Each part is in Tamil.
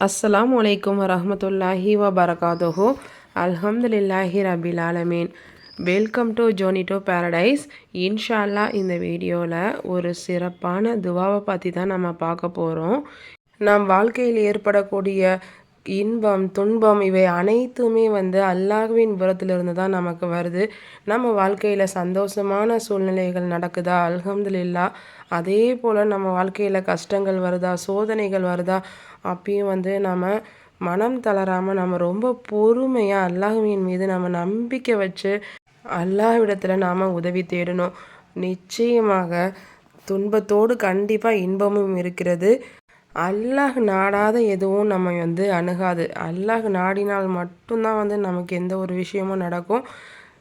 அஸ்ஸலாம் வலைக்கம் வரமத்துல்லாஹி வபரகாதுஹு. அல்ஹம்துலில்லாஹி ரபில் ஆலமீன். வெல்கம் டு ஜோனி பேரடைஸ் இன்ஷால்லா இந்த வீடியோவில் ஒரு சிறப்பான துவாவை பற்றி தான் நம்ம பார்க்க போகிறோம் நம் வாழ்க்கையில் ஏற்படக்கூடிய இன்பம் துன்பம் இவை அனைத்துமே வந்து அல்லாஹ்வின் புறத்திலிருந்து தான் நமக்கு வருது. நம்ம வாழ்க்கையில் சந்தோஷமான சூழ்நிலைகள் நடக்குதா? அல்ஹம்துலில்லா. அதே போல் நம்ம வாழ்க்கையில் கஷ்டங்கள் வருதா? சோதனைகள் வருதா? அப்பயும் வந்து நம்ம மனம் தளராமல் நம்ம ரொம்ப பொறுமையாக அல்லாஹுவின் மீது நம்ம நம்பிக்கை வச்சு அல்லாஹ்விடத்தில் நாம் உதவி தேடணும். நிச்சயமாக துன்பத்தோடு கண்டிப்பாக இன்பமும் இருக்கிறது. அல்லாஹ் நாடாத எதுவும் நம்ம வந்து அணுகாது. அல்லாஹ் நாடினால் மட்டும்தான் வந்து நமக்கு எந்த ஒரு விஷயமும் நடக்கும்.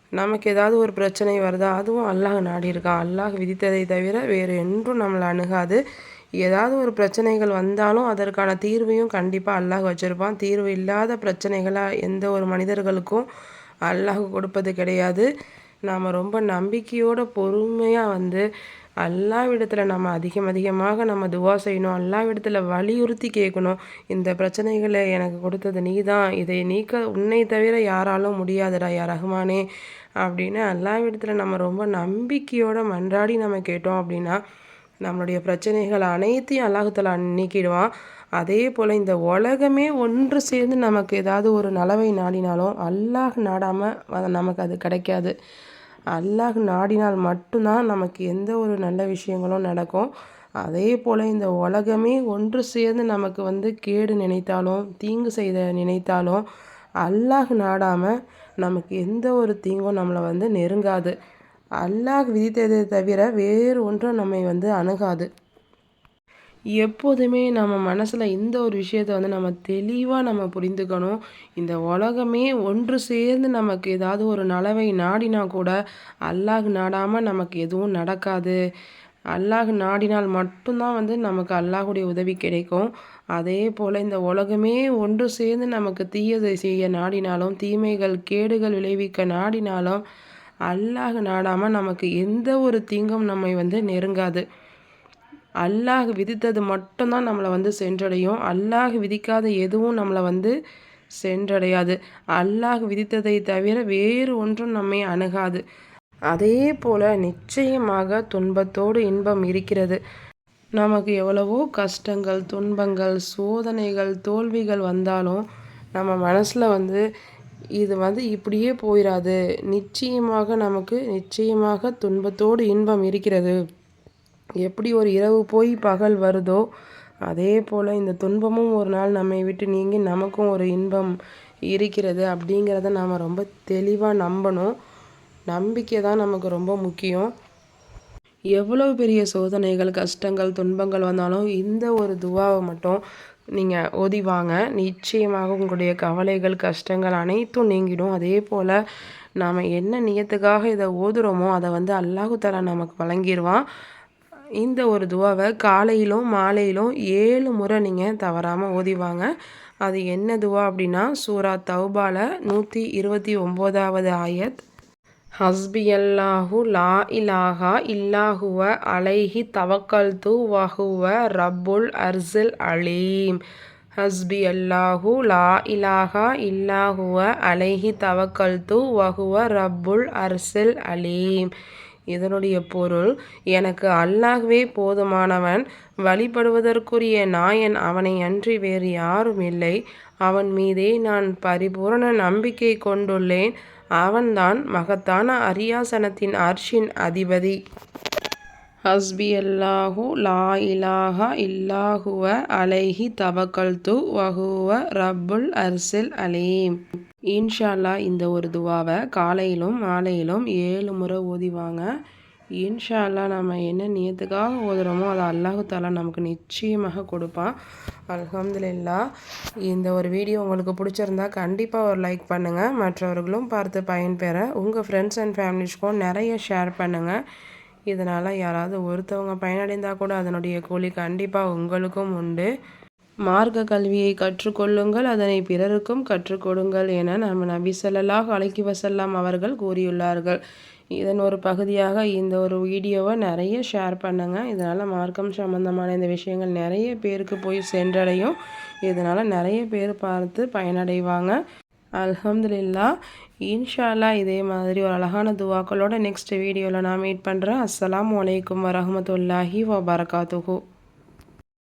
நமக்கு ஏதாவது ஒரு பிரச்சனை வருதா அதுவும் அல்லாஹ் நாடி இருக்கான் அல்லாஹ் விதித்ததை தவிர வேறு என்றும் நம்மளை அணுகாது. ஏதாவது ஒரு பிரச்சனைகள் வந்தாலும் அதற்கான தீர்வையும் கண்டிப்பாக அல்லாஹ் வச்சுருப்பான். தீர்வு இல்லாத பிரச்சனைகளாக எந்த ஒரு மனிதர்களுக்கும் அல்லாஹ் கொடுப்பது கிடையாது. நாம் ரொம்ப நம்பிக்கையோட பொறுமையாக வந்து அல்லாவிடத்தில் நம்ம அதிகம் அதிகமாக நம்ம துவா செய்யணும். அல்லாவிடத்தில் வலியுறுத்தி கேட்கணும். இந்த பிரச்சனைகளை எனக்கு கொடுத்தது நீ தான் இதை நீக்க உன்னை தவிர யாராலும் முடியாதுடா யா ரஹ்மானே. அப்படின்னு அல்லாவிடத்தில் நம்ம ரொம்ப நம்பிக்கையோட மன்றாடி நம்ம கேட்டோம் அப்படின்னா நம்மளுடைய பிரச்சனைகள் அனைத்தையும் அல்லாஹத்தில் நீக்கிடுவான். அதே போல் இந்த உலகமே ஒன்று சேர்ந்து நமக்கு ஏதாவது ஒரு நலவை நாடினாலும் அல்லாஹ் நாடாமல் நமக்கு அது கிடைக்காது. அல்லாஹ் நாடினால் மட்டும்தான் நமக்கு எந்த ஒரு நல்ல விஷயங்களும் நடக்கும். அதே போல் இந்த உலகமே ஒன்று சேர்ந்து நமக்கு வந்து கேடு நினைத்தாலும் தீங்கு செய்த நினைத்தாலும் அல்லாஹ் நாடாமல் நமக்கு எந்த ஒரு தீங்கும் நம்மளை வந்து நெருங்காது. அல்லாஹ் விதித்ததை தவிர வேறு ஒன்றும் நம்மை வந்து அணுகாது. எப்போதுமே நம்ம மனசில் இந்த ஒரு விஷயத்த வந்து நம்ம தெளிவாக நம்ம புரிந்துக்கணும். இந்த உலகமே ஒன்று சேர்ந்து நமக்கு ஏதாவது ஒரு நலவை நாடினா கூட அல்லாஹ் நாடாமல் நமக்கு எதுவும் நடக்காது. அல்லாஹ் நாடினால் மட்டும்தான் வந்து நமக்கு அல்லாஹுடைய உதவி கிடைக்கும். அதே போல் இந்த உலகமே ஒன்று சேர்ந்து நமக்கு தீயதை செய்ய நாடினாலும் தீமைகள் கேடுகள் விளைவிக்க நாடினாலும் அல்லாஹ் நாடாமல் நமக்கு எந்த ஒரு தீங்கும் நம்மை வந்து நெருங்காது. அல்லாஹ் விதித்தது மட்டும்தான் நம்மளை வந்து சென்றடையும். அல்லாஹ் விதிக்காத எதுவும் நம்மளை வந்து சென்றடையாது. அல்லாஹ் விதித்ததை தவிர வேறு ஒன்றும் நம்மை அணுகாது. அதே போல் நிச்சயமாக துன்பத்தோடு இன்பம் இருக்கிறது. நமக்கு எவ்வளவோ கஷ்டங்கள் துன்பங்கள் சோதனைகள் தோல்விகள் வந்தாலும் நம்ம மனசில் வந்து இது வந்து இப்படியே போயிடாது நிச்சயமாக நமக்கு நிச்சயமாக துன்பத்தோடு இன்பம் இருக்கிறது. எப்படி ஒரு இரவு போய் பகல் வருதோ அதே போல் இந்த துன்பமும் ஒரு நாள் நம்மை விட்டு நீங்கி நமக்கும் ஒரு இன்பம் இருக்கிறது அப்படிங்கிறத நாம் ரொம்ப தெளிவாக நம்பணும். நம்பிக்கை தான் நமக்கு ரொம்ப முக்கியம். எவ்வளோ பெரிய சோதனைகள் கஷ்டங்கள் துன்பங்கள் வந்தாலும் இந்த ஒரு துவாவை மட்டும் நீங்கள் ஓதிவாங்க நிச்சயமாக உங்களுடைய கவலைகள் கஷ்டங்கள் அனைத்தும் நீங்கிடும். அதே போல் நாம் என்ன நியத்துக்காக இதை ஓதுறோமோ அதை வந்து அல்லாஹு தலா நமக்கு வழங்கிடுவான் இந்த ஒரு துவாவை காலையிலும் மாலையிலும் ஏழு முறை நீங்கள் தவறாமல் ஓதிவாங்க. அது என்ன துவா அப்படின்னா சூரா தௌபால நூற்றி இருபத்தி ஒம்போதாவது ஆயத். ஹஸ்பி அல்லாஹு லா இலாஹா இல்லாஹுவ அலைஹி தவக்கல் து வஹுவ ரப்புல் அர்சில் அலீம். ஹஸ்பி அல்லாஹு லா இலாஹா இல்லாஹுவ அலைஹி தவக்கல் து வஹுவ ரப்புல் அர்சில் அலீம். இதனுடைய பொருள் எனக்கு அல்லாஹ்வே போதுமானவன் வழிபடுவதற்குரிய நாயன் அவனை அன்றி வேறு யாரும் இல்லை. அவன் மீதே நான் பரிபூரண நம்பிக்கை கொண்டுள்ளேன். அவன்தான் மகத்தான அரியாசனத்தின் அர்ஷின் அதிபதி. ஹஸ்பி அல்லாஹு லா இலாஹா இல்லாஹுவ அலைஹி தவக்கல்து வஹுவ ரப்புல் அர்சில் அலீம். இன்ஷால்லா இந்த ஒரு துவாவை காலையிலும் மாலையிலும் ஏழு முறை ஓதிவாங்க இன்ஷால்லா நம்ம என்ன நியத்துக்காக ஓதுறோமோ அதை அல்லாஹு தாலா நமக்கு நிச்சயமாக கொடுப்பான். அலமதுல்லா இந்த ஒரு வீடியோ உங்களுக்கு பிடிச்சிருந்தா கண்டிப்பாக ஒரு லைக் பண்ணுங்கள் மற்றவர்களும் பார்த்து பயன்பெற உங்கள் ஃப்ரெண்ட்ஸ் அண்ட் ஃபேமிலிஸ்க்கும் நிறைய ஷேர் பண்ணுங்கள் இதனால் யாராவது ஒருத்தவங்க பயனடைந்தால் கூட அதனுடைய கூலி கண்டிப்பாக உங்களுக்கும் உண்டு. மார்க்க கல்வியை கற்றுக்கொள்ளுங்கள் அதனை பிறருக்கும் கற்றுக்கொடுங்கள் என நம்ம நபி சொல்லலாஹ் அலைக்கி வசல்லாம் அவர்கள் கூறியுள்ளார்கள். இதன் ஒரு பகுதியாக இந்த ஒரு வீடியோவை நிறைய ஷேர் பண்ணுங்கள் இதனால் மார்க்கம் சம்மந்தமான இந்த விஷயங்கள் நிறைய பேருக்கு போய் சென்றடையும். இதனால் நிறைய பேர் பார்த்து பயனடைவாங்க. அலமதுல்லா இன்ஷால்லா இதே மாதிரி ஒரு அழகான துவாக்களோட நெக்ஸ்ட் வீடியோவில் நான் மீட் பண்ணுறேன் அஸ்லாம் வலைக்கம் வரமத்துல்லாஹி வபரகாத்துஹூ.